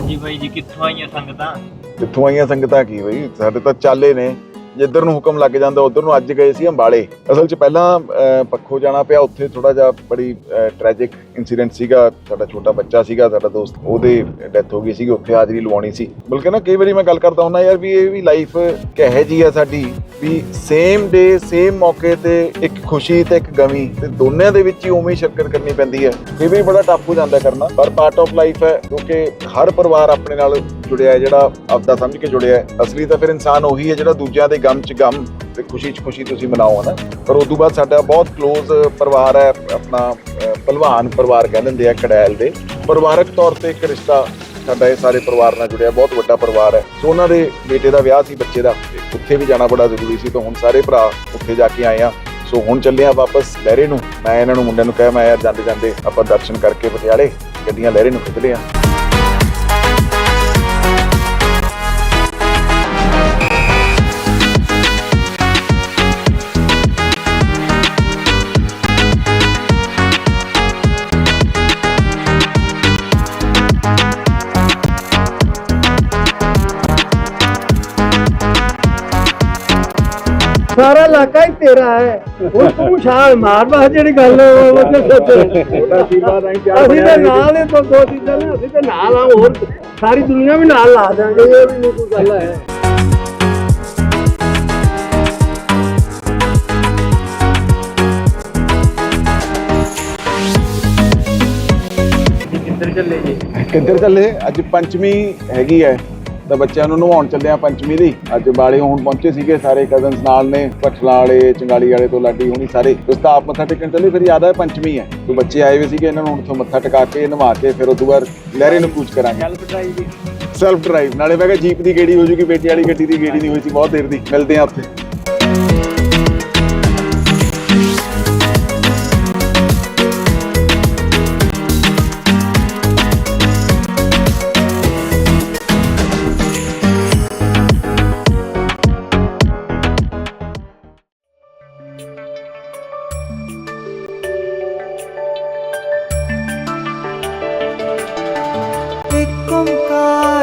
ਹਾਂਜੀ ਬਾਈ ਜੀ ਕਿੱਥੋਂ ਆਈਆਂ ਸੰਗਤਾਂ? ਕਿੱਥੋਂ ਆਈਆਂ ਸੰਗਤਾਂ ਕੀ ਬਈ? ਸਾਡੇ ਤਾਂ ਚਾਲੇ ਨੇ। ਜਿੱਧਰ ਨੂੰ ਹੁਕਮ ਲੱਗ ਜਾਂਦਾ ਉਧਰ ਨੂੰ ਅੱਜ ਗਏ ਸੀ ਅੰਬਾਲੇ। ਅਸਲ 'ਚ ਪਹਿਲਾਂ ਅਹ, ਪੱਖੋ ਜਾਣਾ ਪਿਆ ਉੱਥੇ ਥੋੜਾ ਜਿਹਾ ਬੜੀ ਟ੍ਰੈਜਿਕ ਇਨਸੀਡੈਂਟ ਸੀਗਾ, ਸਾਡਾ ਛੋਟਾ ਬੱਚਾ ਸੀਗਾ, ਸਾਡਾ ਦੋਸਤ, ਉਹਦੇ ਡੈਥ ਹੋ ਗਈ ਸੀਗੀ, ਉੱਥੇ ਹਾਜ਼ਰੀ ਲਵਾਉਣੀ ਸੀ। ਬਲਕਿ ਨਾ ਕਈ ਵਾਰੀ ਮੈਂ ਗੱਲ ਕਰਦਾ ਹੁੰਦਾ ਯਾਰ ਵੀ ਇਹ ਵੀ ਲਾਈਫ ਕਹੇ ਜੀ ਆ ਸਾਡੀ, ਵੀ ਸੇਮ ਡੇ ਸੇਮ ਮੌਕੇ ਤੇ ਇੱਕ ਖੁਸ਼ੀ ਤੇ ਇੱਕ ਗਮੀ, ਤੇ ਦੋਨਿਆਂ ਦੇ ਵਿੱਚ ਹੀ ਉਵੇਂ ਸ਼ਿਰਕਤ ਕਰਨੀ ਪੈਂਦੀ ਹੈ ਇਹ ਵੀ ਬੜਾ ਟਫ ਹੋ ਜਾਂਦਾ ਕਰਨਾ, ਪਰ ਪਾਰਟ ਆਫ ਲਾਈਫ ਹੈ, ਕਿਉਂਕਿ ਹਰ ਪਰਿਵਾਰ ਆਪਣੇ ਨਾਲ ਜੁੜਿਆ ਹੈ, ਜਿਹੜਾ ਆਪਦਾ ਸਮਝ ਕੇ ਜੁੜਿਆ ਹੈ। ਅਸਲੀ ਤਾਂ ਫਿਰ ਇਨਸਾਨ ਉਹੀ ਹੈ ਜਿਹੜਾ ਦੂਜਿਆਂ ਦੇ ਗਮ 'ਚ ਗਮ, ਤੇ ਖੁਸ਼ੀ 'ਚ ਖੁਸ਼ੀ ਤੁਸੀਂ ਮਨਾਓ ਹਨਾ ਪਰ ਉਸ ਤੋਂ ਬਾਅਦ ਸਾਡਾ ਬਹੁਤ ক্লোਜ਼ ਪਰਿਵਾਰ ਹੈ, ਆਪਣਾ ਭਲਵਾਨ ਪਰਿਵਾਰ ਕਹਿ ਦਿੰਦੇ ਆ ਕੜੈਲ ਦੇ। ਪਰਿਵਾਰਕ ਤੌਰ ਤੇ ਇੱਕ ਰਿਸ਼ਤਾ ਸਾਡਾ ਇਹ ਸਾਰੇ ਪਰਿਵਾਰ ਨਾਲ ਜੁੜਿਆ, ਬਹੁਤ ਵੱਡਾ ਪਰਿਵਾਰ ਹੈ। ਸੋ ਉਹਨਾਂ ਦੇ ਬੇਟੇ ਦਾ ਵਿਆਹ ਸੀ, ਬੱਚੇ ਦਾ। ਉੱਥੇ ਵੀ ਜਾਣਾ ਬੜਾ ਜ਼ਰੂਰੀ ਸੀ, ਤਾਂ ਹੁਣ ਸਾਰੇ ਭਰਾ ਉੱਥੇ ਜਾ ਕੇ ਆਏ ਆ। ਸੋ ਹੁਣ ਚੱਲੇ ਆ ਵਾਪਸ ਲਹਿਰੇ ਨੂੰ। ਮੈਂ ਇਹਨਾਂ ਨੂੰ ਮੁੰਡਿਆਂ ਨੂੰ ਕਿਹਾ, ਮੈਂ ਯਾਰ ਜਾਂਦੇ ਜਾਂਦੇ ਆਪਾਂ ਦਰਸ਼ਨ ਕਰਕੇ ਪਟਿਆਲੇ ਗੱਡੀਆਂ ਲਹਿਰੇ ਨੂੰ ਖਿੱਚਦੇ ਆ। ਸਾਰਾ ਇਲਾਕਾ ਹੀ ਤੇਰਾ ਹੈ। ਹੁਣ ਤੂੰ ਛਾਲ ਮਾਰ ਬਸ ਜਿਹੜੀ ਗੱਲ ਉਹ ਤੇ ਸੱਚ। ਅਸੀਂ ਤਾਂ ਨਾਲ ਹੀ ਦੋ ਦੋ ਚੀਜ਼ਾਂ ਨੇ ਅਸੀਂ ਤਾਂ ਨਾਲ ਆ ਹੋਰ ਸਾਰੀ ਦੁਨੀਆ ਵੀ ਨਾਲ ਲਾ ਦਾਂਗੇ ਇਹ ਵੀ ਨਹੀਂ ਕੋਈ ਗੱਲ ਹੈ। ਕਿੱਧਰ ਚੱਲੇ ਜੀ? ਕਿੱਧਰ ਚੱਲੇ? ਅੱਜ ਪੰਚਮੀ ਹੈਗੀ ਹੈ। ਤਾਂ ਬੱਚਿਆਂ ਨੂੰ ਨਵਾਉਣ ਚੱਲੇ ਆ ਪੰਚਮੀ ਦੀ। ਅੱਜ ਬਾਲੇ ਹੁਣ ਪਹੁੰਚੇ ਸੀਗੇ ਸਾਰੇ ਕਜ਼ਨਸ ਨਾਲ ਨੇ ਪਠਲਾ ਵਾਲੇ ਚੰਗਾਲੀ ਵਾਲੇ ਤੋਂ ਲਾਡੀ ਹੋਣੀ ਸਾਰੇ। ਉਸ ਤਾਂ ਆਪ ਮੱਥਾ ਟੇਕਣ ਚੱਲੇ ਫਿਰ ਯਾਦ ਹੈ ਪੰਚਮੀ ਹੈ। ਤੋਂ ਬੱਚੇ ਆਏ ਹੋਏ ਸੀਗੇ ਇਹਨਾਂ ਨੂੰ ਹੁਣ ਤੋਂ ਮੱਥਾ ਟਿਕਾ ਕੇ ਨਵਾ ਕੇ ਫਿਰ ਉਦੋਂ ਬਾਅਦ ਲਹਿਰੇ ਨੂੰ ਕੂਚ ਕਰਾਂਗੇ। ਚੱਲ ਪਟਾਈ ਜੀ ਸੈਲਫ ਡਰਾਈਵ ਨਾਲੇ ਮੈਂ ਕਿਹਾ ਜੀਪ ਦੀ ਗੇੜੀ ਹੋ ਜੂਗੀ ਬੇਟੀ ਵਾਲੀ ਗੱਡੀ ਦੀ ਗੇੜੀ ਨਹੀਂ ਹੋਈ ਸੀ ਬਹੁਤ ਦੇਰ ਦੀ। ਮਿਲਦੇ ਆ ਉੱਥੇ।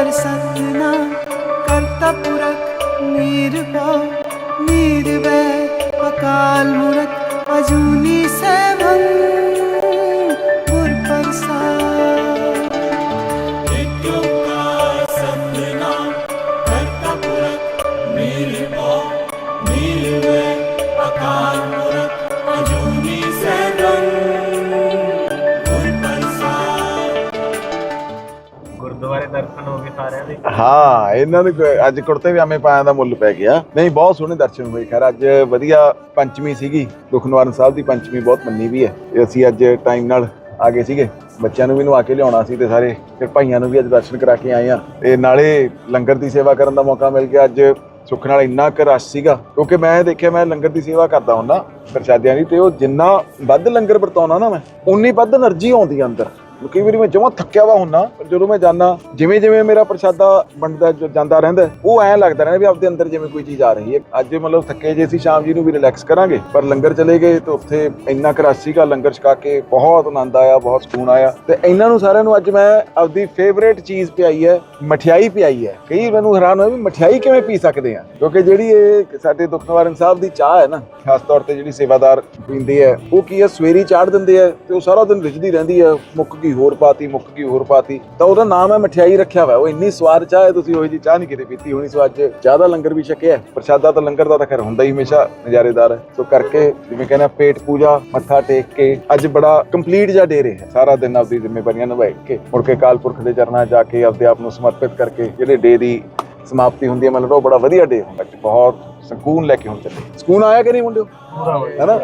ਓੰਕਾਰ ਸਤਨਾਮ ਕਰਤਾ ਪੁਰਖ ਨਿਰਭਉ ਨਿਰਵੈਰ ਅਕਾਲ ਮੂਰਤ ਅਜੂਨੀ ਹਾਂ, ਇਹਨਾਂ ਨੂੰ ਅੱਜ ਕੁੜਤੇ ਵੀ ਵਿਆਮੇ ਪਾਇਆ ਦਾ ਮੁੱਲ ਪੈ ਗਿਆ। ਨਹੀਂ, ਬਹੁਤ ਸੋਹਣੇ ਦਰਸ਼ਨ ਹੋਏ। ਖੈਰ, ਅੱਜ ਵਧੀਆ ਪੰਚਮੀ ਸੀਗੀ। ਦੁਖਨਵਾਰਨ ਸਾਹਿਬ ਦੀ ਪੰਚਮੀ ਬਹੁਤ ਮੰਨੀ ਵੀ ਹੈ। ਅਸੀਂ ਅੱਜ ਟਾਈਮ ਨਾਲ ਆ ਗਏ ਸੀਗੇ। ਬੱਚਿਆਂ ਨੂੰ ਵੀ ਨੂੰ ਕੇ ਲਿਆਉਣਾ ਸੀ ਤੇ ਸਾਰੇ ਫਿਰ ਭਾਈਆਂ ਨੂੰ ਵੀ ਅੱਜ ਦਰਸ਼ਨ ਕਰਾ ਕੇ ਆਏ ਆ ਤੇ ਨਾਲੇ ਲੰਗਰ ਦੀ ਸੇਵਾ ਕਰਨ ਦਾ ਮੌਕਾ ਮਿਲ ਗਿਆ। ਅੱਜ ਸੁੱਖ ਨਾਲ ਇੰਨਾ ਕੁ ਰਸ਼ ਸੀਗਾ। ਕਿਉਂਕਿ ਮੈਂ ਦੇਖਿਆ, ਮੈਂ ਲੰਗਰ ਦੀ ਸੇਵਾ ਕਰਦਾ ਹੁੰਦਾ ਪ੍ਰਸ਼ਾਦਿਆਂ ਦੀ ਤੇ ਉਹ ਜਿੰਨਾ ਵੱਧ ਲੰਗਰ ਵਰਤਾਉਣਾ ਨਾ ਮੈਂ ਉਨੀ ਵੱਧ એનર્ਜੀ ਆਉਂਦੀ ਅੰਦਰ। ਕਈ ਵਾਰੀ ਮੈਂ ਜਮਾਂ ਥੱਕਿਆ ਵਾ ਹੁੰਨਾ, ਪਰ ਜਦੋਂ ਮੈਂ ਜਾਣਾ ਜਿਵੇਂ ਜਿਵੇਂ ਮੇਰਾ ਪ੍ਰਸ਼ਾਦਾ ਬਣਦਾ ਜਾਂਦਾ ਰਹਿੰਦਾ, ਉਹ ਐਂ ਲੱਗਦਾ ਰਹਿੰਦਾ ਵੀ ਆਪਦੇ ਅੰਦਰ ਜਿਵੇਂ ਕੋਈ ਚੀਜ਼ ਆ ਰਹੀ ਹੈ। ਅੱਜ ਮਤਲਬ ਥੱਕੇ ਜੇ ਸੀ, ਸ਼ਾਮ ਜੀ ਨੂੰ ਵੀ ਰਿਲੈਕਸ ਕਰਾਂਗੇ। ਪਰ ਲੰਗਰ ਚਲੇ ਗਏ ਤੇ ਉੱਥੇ ਇੰਨਾ ਕੁ ਰਸ਼ ਸੀਗਾ, ਲੰਗਰ ਛਕਾ ਕੇ ਬਹੁਤ ਆਨੰਦ ਆਇਆ, ਬਹੁਤ ਸਕੂਨ ਆਇਆ। ਤੇ ਇਹਨਾਂ ਨੂੰ ਸਾਰਿਆਂ ਨੂੰ ਅੱਜ ਮੈਂ ਆਪਦੀ ਫੇਵਰੇਟ ਚੀਜ਼ ਪਿਆਈ ਹੈ, ਮਠਿਆਈ ਪਿਆਈ ਹੈ। ਕਈ ਮੈਨੂੰ ਹੈਰਾਨ ਹੋਇਆ ਵੀ ਮਠਿਆਈ ਕਿਵੇਂ ਪੀ ਸਕਦੇ ਆ ਕਿਉਂਕਿ ਜਿਹੜੀ ਇਹ ਸਾਡੇ ਦੁਖਨਿਵਾਰਨ ਸਾਹਿਬ ਦੀ ਚਾਹ ਹੈ ਨਾ, ਖਾਸ ਤੌਰ ਤੇ ਜਿਹੜੀ ਸੇਵਾਦਾਰ ਪੀਂਦੇ ਆ ਉਹ ਕੀ ਹੈ, ਸਵੇਰੀ ਚਾੜ ਦਿੰਦੇ ਆ ਤੇ ਉਹ ਸਾਰਾ ਦਿਨ ਰਿੱਝਦੀ ਰਹਿੰਦੀ ਹੈ, ਮੁੱਕ ਗਈ ਹੋਰ ਪਾਤੀ ਮੁੱਕ ਗਈ ਹੋਰ ਪਾਤੀ? ਤਾਂ ਉਹਦਾ ਨਾਮ ਹੈ ਮਠਿਆਈ ਰੱਖਿਆ ਹੋਇਆ। ਉਹ ਇੰਨੀ ਸਵਾਦ ਚਾਹ ਹੈ ਤੁਸੀਂ ਉਹੀ ਜੀ ਚਾਹ ਨਹੀਂ ਕਿਤੇ ਪੀਤੀ ਹੋਣੀ ਸੋ ਅੱਜ ਚਾਹ ਦਾ ਲੰਗਰ ਵੀ ਛਕਿਆ ਪ੍ਰਸ਼ਾਦਾ ਤਾਂ ਲੰਗਰ ਦਾ ਤਾਂ ਖੈਰ ਹੁੰਦਾ ਹੀ ਹਮੇਸ਼ਾ ਨਜ਼ਾਰੇਦਾਰ ਹੈ। ਸੋ ਕਰਕੇ ਜਿਵੇਂ ਕਹਿੰਦੇ ਪੇਟ ਪੂਜਾ ਮੱਥਾ ਟੇਕ ਕੇ ਅੱਜ ਬੜਾ ਕੰਪਲੀਟ ਜਿਹਾ ਡੇ ਰਿਹਾ। ਸਾਰਾ ਦਿਨ ਆਪਦੀ ਜ਼ਿੰਮੇਵਾਰੀਆਂ ਨਿਭਾਏ ਕੇ ਮੁੜ ਕੇ ਕਾਲ ਪੁਰਖ ਦੇ ਚਰਨਾਂ ਜਾ ਕੇ ਆਪਦੇ ਆਪ ਨੂੰ ਸਮਰਪਿਤ ਕਰਕੇ ਜਿਹੜੇ ਡੇ ਦੀ ਸਮਾਪਤੀ ਹੁੰਦੀ ਹੈ ਮਤਲਬ ਉਹ ਬੜਾ ਵਧੀਆ ਡੇ ਹੁੰਦਾ। ਬਹੁਤ ਸਕੂਨ ਲੈ ਕੇ ਹੁਣ ਚੱਲੇ। ਸਕੂਨ ਆਇਆ ਕਿ ਨਹੀਂ ਮੁੰਡਿਓ? ਹੈਨਾ?